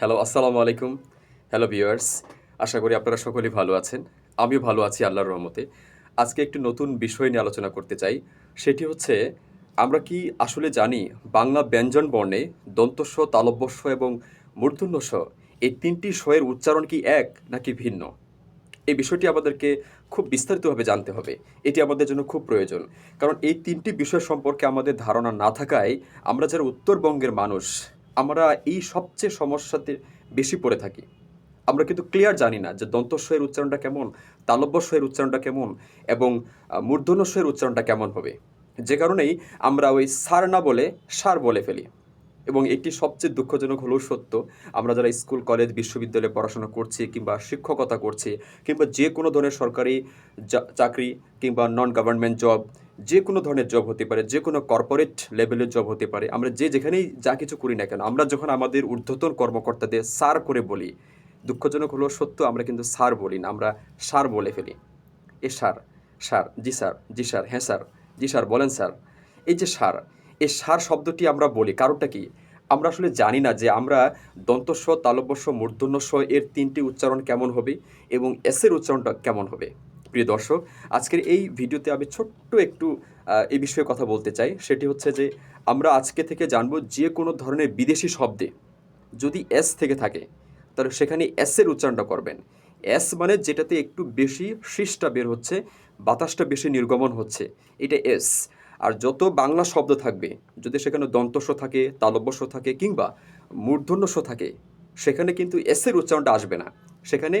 Hello আসসালামু আলাইকুম hello viewers আশা করি আপনারা সকলেই ভালো আছেন। আমিও ভালো আছি আল্লাহর রহমতে। আজকে একটি নতুন বিষয় নিয়ে আলোচনা করতে চাই। সেটি হচ্ছে, আমরা কি আসলে জানি বাংলা ব্যঞ্জন বর্ণে দন্তস্ব, তালব্যস্ব এবং মূর্ধন্যস্ব এই তিনটি স্বয়ের উচ্চারণ কি এক নাকি ভিন্ন? এই বিষয়টি আমাদেরকে খুব বিস্তারিতভাবে জানতে হবে। এটি আমাদের জন্য খুব প্রয়োজন। কারণ এই তিনটি বিষয় সম্পর্কে আমাদের ধারণা না থাকায় আমরা যারা উত্তরবঙ্গের মানুষ আমরা এই সবচেয়ে সমস্যাতে বেশি পড়ে থাকি। আমরা কিন্তু ক্লিয়ার জানি না যে দন্তস্বয়ের উচ্চারণটা কেমন, তালব্যস্বয়ের উচ্চারণটা কেমন এবং মূর্ধন্যস্বয়ের উচ্চারণটা কেমন হবে। যে কারণেই আমরা ওই সার না বলে সার বলে ফেলি। এবং এটি সবচেয়ে দুঃখজনক হলেও সত্য, আমরা যারা স্কুল, কলেজ, বিশ্ববিদ্যালয়ে পড়াশোনা করছি কিংবা শিক্ষকতা করছি কিংবা যে কোনো ধরনের সরকারি চাকরি কিংবা নন গভর্নমেন্ট জব যে কোনো ধরনের জব হতে পারে যে কোনো কর্পোরেট লেভেলের জব হতে পারে। আমরা যে যেখানেই যা কিছু করি না কেন, আমরা যখন আমাদের ঊর্ধ্বতন কর্মকর্তাদের সার করে বলি, দুঃখজনক হলো সত্য, আমরা কিন্তু সার বলি না, আমরা সার বলে ফেলি। এ সার সার জি স্যার জি স্যার হ্যাঁ স্যার, জি স্যার, বলেন স্যার। এই যে সার এই সার শব্দটি আমরা বলি, কারণটা কি? আমরা আসলে জানি না যে আমরা দন্তস্ব, তালব্যস্ব, মূর্ধন্যস্ব এর তিনটি উচ্চারণ কেমন হবে এবং এসের উচ্চারণটা কেমন হবে। প্রিয় দর্শক, আজকের এই ভিডিওতে আমি ছোট্ট একটু এই বিষয়ে কথা বলতে চাই। সেটি হচ্ছে যে, আমরা আজকে থেকে জানব যে কোনো ধরনের বিদেশি শব্দে যদি এস থেকে থাকে, তাহলে সেখানে এসের উচ্চারণটা করবেন। এস মানে যেটাতে একটু বেশি শীষটা বের হচ্ছে, বাতাসটা বেশি নির্গমন হচ্ছে, এটা এস আর যত বাংলা শব্দ থাকবে, যদি সেখানে দন্তস্ব থাকে, তালব্যস্ব থাকে কিংবা মূর্ধন্যস্ব থাকে, সেখানে কিন্তু এসের উচ্চারণটা আসবে না। সেখানে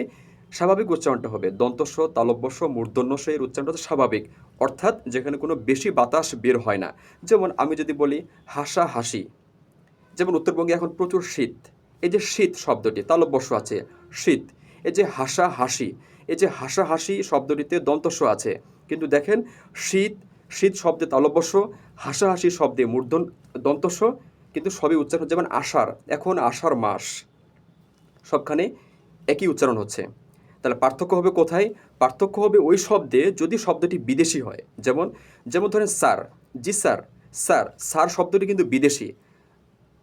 স্বাভাবিক উচ্চারণটা হবে। দন্তস্ব, তালব্যস্ব, মূর্ধন্যস্ব এর উচ্চারণটা হচ্ছে স্বাভাবিক। অর্থাৎ যেখানে কোনো বেশি বাতাস বের হয় না। যেমন আমি যদি বলি হাসা হাসি যেমন উত্তরবঙ্গে এখন প্রচুর শীত। এই যে শীত শব্দটি তালব্যস্য আছে, শীত। এই যে হাসা হাসি এই যে হাসা হাসি শব্দটিতে দন্তস্ব আছে। কিন্তু দেখেন, শীত শীত শব্দে তালব্যস্য হাসা হাসি শব্দে মূর্ধন, দন্তস্ব, কিন্তু সবই উচ্চারণ যেমন আষাঢ়। এখন আষাঢ় মাস। সবখানে একই উচ্চারণ হচ্ছে। তাহলে পার্থক্য হবে কোথায়? পার্থক্য হবে ওই শব্দে যদি শব্দটি বিদেশি হয়। যেমন যেমন ধরেন স্যার। জি স্যার স্যার স্যার শব্দটি কিন্তু বিদেশি।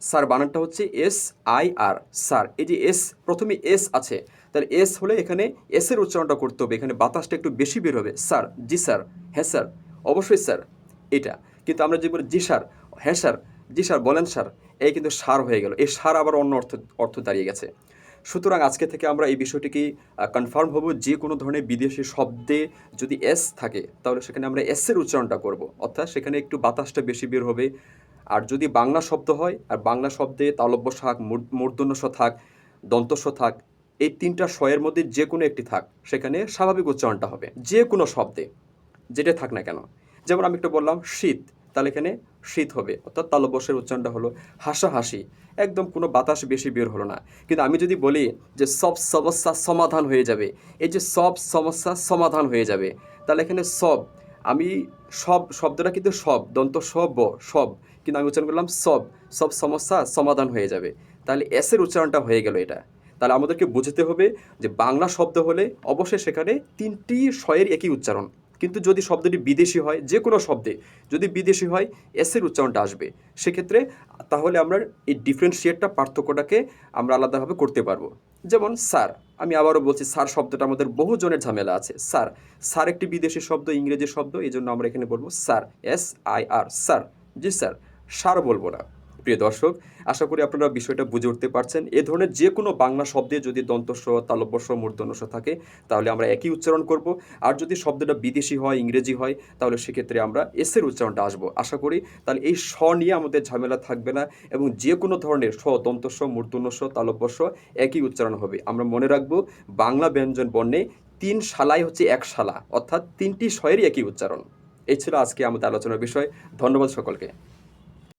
স্যার বানানটা হচ্ছে এস আই আর। স্যার, এই যে এস, প্রথমে এস আছে। তাহলে এস হলে এখানে এস এর উচ্চারণটা করতে হবে। এখানে বাতাসটা একটু বেশি বের হবে। স্যার, জি স্যার হ্যাঁ স্যার, অবশ্যই স্যার, এটা। কিন্তু আমরা যে বলি জি স্যার হ্যাঁ স্যার, জি স্যার বলেন স্যার, এই কিন্তু সার হয়ে গেল। এই সার আবার অন্য অর্থ অর্থ দাঁড়িয়ে গেছে। সুতরাং আজকে থেকে আমরা এই বিষয়টিকে কনফার্ম হব যে কোনো ধরনের বিদেশি শব্দে যদি এস থাকে, তাহলে সেখানে আমরা এস এর উচ্চারণটা করব। অর্থাৎ সেখানে একটু বাতাসটা বেশি বের হবে। আর যদি বাংলা শব্দ হয়, আর বাংলা শব্দে তালব্য শাক, মূর- মূর্ধন্যস্ব থাক দন্তস্ব থাক, এই তিনটা স্বয়ের মধ্যে যে কোনো একটি থাক, সেখানে স্বাভাবিক উচ্চারণটা হবে। যে কোনো শব্দে, যেটা থাক না কেন। যেমন আমি একটু বললাম শীত। তাহলে এখানে শীত হবে। অর্থাৎ তালব্যস্যের উচ্চারণটা হলো হাসাহাসি। একদম কোনো বাতাস বেশি বের হলো না। কিন্তু আমি যদি বলি যে সব সমস্যা সমাধান হয়ে যাবে, এই যে সব সমস্যা সমাধান হয়ে যাবে, তাহলে এখানে সব, আমি সব শব্দটা কিন্তু সব, দন্ত সব সব, কিন্তু আমি উচ্চারণ করলাম সব সব সমস্যা সমাধান হয়ে যাবে। তাহলে এসের উচ্চারণটা হয়ে গেল এটা। তাহলে আমাদেরকে বুঝতে হবে যে বাংলা শব্দ হলে অবশ্যই সেখানে তিনটি স্বয়ের একই উচ্চারণ। কিন্তু যদি শব্দটি বিদেশি হয়, যে কোনো শব্দে যদি বিদেশি হয় এসের উচ্চারণটা আসবে। সেক্ষেত্রে তাহলে আমরা এই ডিফারেন্সিয়েটটা পার্থক্যটাকে আমরা আলাদাভাবে করতে পারব। যেমন, স্যার, আমি আবারও বলছি, স্যার শব্দটা আমাদের বহু জনের ঝামেলা আছে। স্যার স্যার একটি বিদেশি শব্দ, ইংরেজি শব্দ, এই জন্য আমরা এখানে বলব, sir S I R sir, G sir সার বলব না। প্রিয় দর্শক, আশা করি আপনারা বিষয়টা বুঝে উঠতে পারছেন। এ ধরনের যে কোনো বাংলা শব্দে যদি দন্তস্ব তালব্যস্ব মূর্ধন্যস্ব থাকে, তাহলে আমরা একই উচ্চারণ করব। আর যদি শব্দটা বিদেশি হয়, ইংরেজি হয়, তাহলে সেক্ষেত্রে আমরা এসের উচ্চারণটা আসব। আশা করি তাহলে এই স নিয়ে আমাদের ঝামেলা থাকবে না এবং যে কোনো ধরনের স দন্তস্ব মূর্ধন্যস্ব তালব্যস্ব একই উচ্চারণ হবে। আমরা মনে রাখব, বাংলা ব্যঞ্জন বর্ণে তিন শালাই হচ্ছে এক শালা, অর্থাৎ তিনটি স্বয়েরই একই উচ্চারণ। এই ছিল আজকে আমাদের আলোচনার বিষয়। ধন্যবাদ সকলকে।